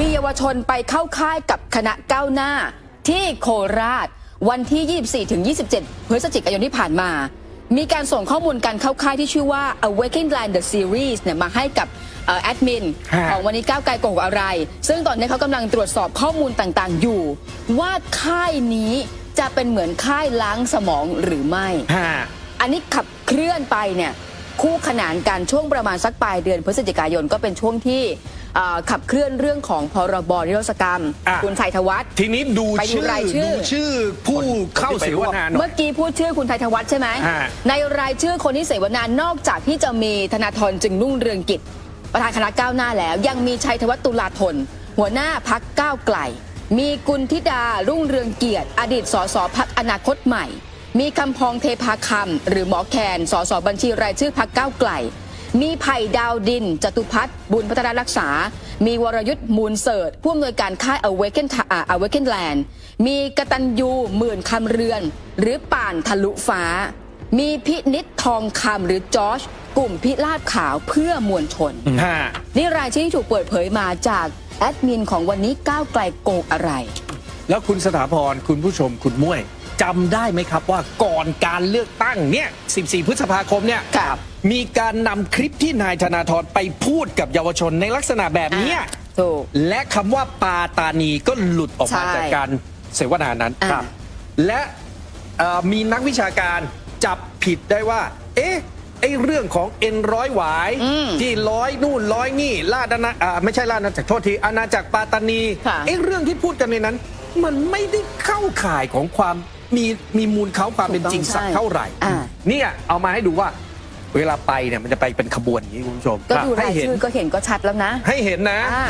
ชนไปเข้าค่ายกับคณะก้าวหน้า ที่โคราช วันที่ 24 ถึง 27 พฤศจิกายนที่ผ่านมา มีการส่งข้อมูลการเข้าค่ายที่ชื่อว่า Awaken Land the Series เนี่ยมาให้กับเอ่อแอดมินฮะของวันนี้ก้าวไกลโกหกอะไร ซึ่งตอนนี้เขากำลังตรวจสอบข้อมูลต่างๆ อยู่ ว่าค่ายนี้จะเป็นเหมือนค่ายล้างสมองหรือไม่ฮะอันนี้ขับเคลื่อนไปเนี่ย คู่ขนานกันช่วงประมาณสักปลายเดือนพฤศจิกายนก็เป็นช่วงที่เอ่อขับเคลื่อนเรื่องของพรบนิรโทษกรรม อะ คุณชัยธวัฒน์ ทีนี้ดูไปดูชื่อรายชื่อ ดูชื่อผู้เข้าเสวนาหน่อเมื่ยอกี้พูดชื่อคุณไทยธวัฒน์ใช่ไหม ฮะ ในรายชื่อคนที่เสวนานอกจากที่จะมีธนาธรจึงรุ่งเรืองกิจ ประธานคณะก้าวหน้าแล้ว ยังมีชัยธวัฒน์ตุลาธน หัวหน้าพักก้าวไกล มีกุลธิดารุ่งเรืองเกียรติ อดีตสสพักอนาคตใหม่ มีคำพองเทพาคำหรือหมอแคนสสบัญชีรายชื่อพักก้าวไกล มีไผ่ดาวดิน จตุพัฒน์บุญพัฒนารักษา มีวรยุทธ์มูลเสิร์ตผู้อำนวยการค่าย Awaken อ่า Awaken Land มีกตัญญูหมื่นคำเรือน หรือป่านทะลุฟ้า มีพินิษทองคำหรือจอร์จกลุ่มพิราบขาวเพื่อมวลชนฮะนี่รายชื่อที่ถูกเปิดเผยมาจากแอดมินของวันนี้ก้าวไกลโกงอะไร แล้วคุณสถาพรคุณผู้ชมคุณมุ้ย จำได้ไหมครับว่าก่อนการเลือกตั้งเนี่ย 14 พฤษภาคมเนี่ยครับ มีการนำคลิปที่นายธนาธรไปพูดกับเยาวชนในลักษณะแบบเนี้ยอะถูก และคำว่าปาตานีก็หลุดออกมาใช่จากการเสวนานั้นอะและเอ่อมีนักวิชาการจับผิดได้ว่า เอ๊ะไอเรื่องของเอ็นร้อยหวายอืมที่ร้อยนู่นร้อยนี่ลาดอาณาอ่าไม่ใช่ลาดอาณาจักรโทษทีอาณาจักรปาตานีค่ะไอเรื่องที่พูดกันในนั้น มันไม่ได้เข้าข่ายของความ มีมีมูลเขาความเป็นจริงถูกต้องสักใช่เท่าไหร่อ่า เนี่ยเอามาให้ดูว่า เวลาไปเนี่ยมันจะไปเป็นขบวนอย่างนี้คุณผู้ชมก็ดูให้รายเห็นชื่อก็เห็นก็ชัดแล้วนะ ให้เห็นนะ อ่า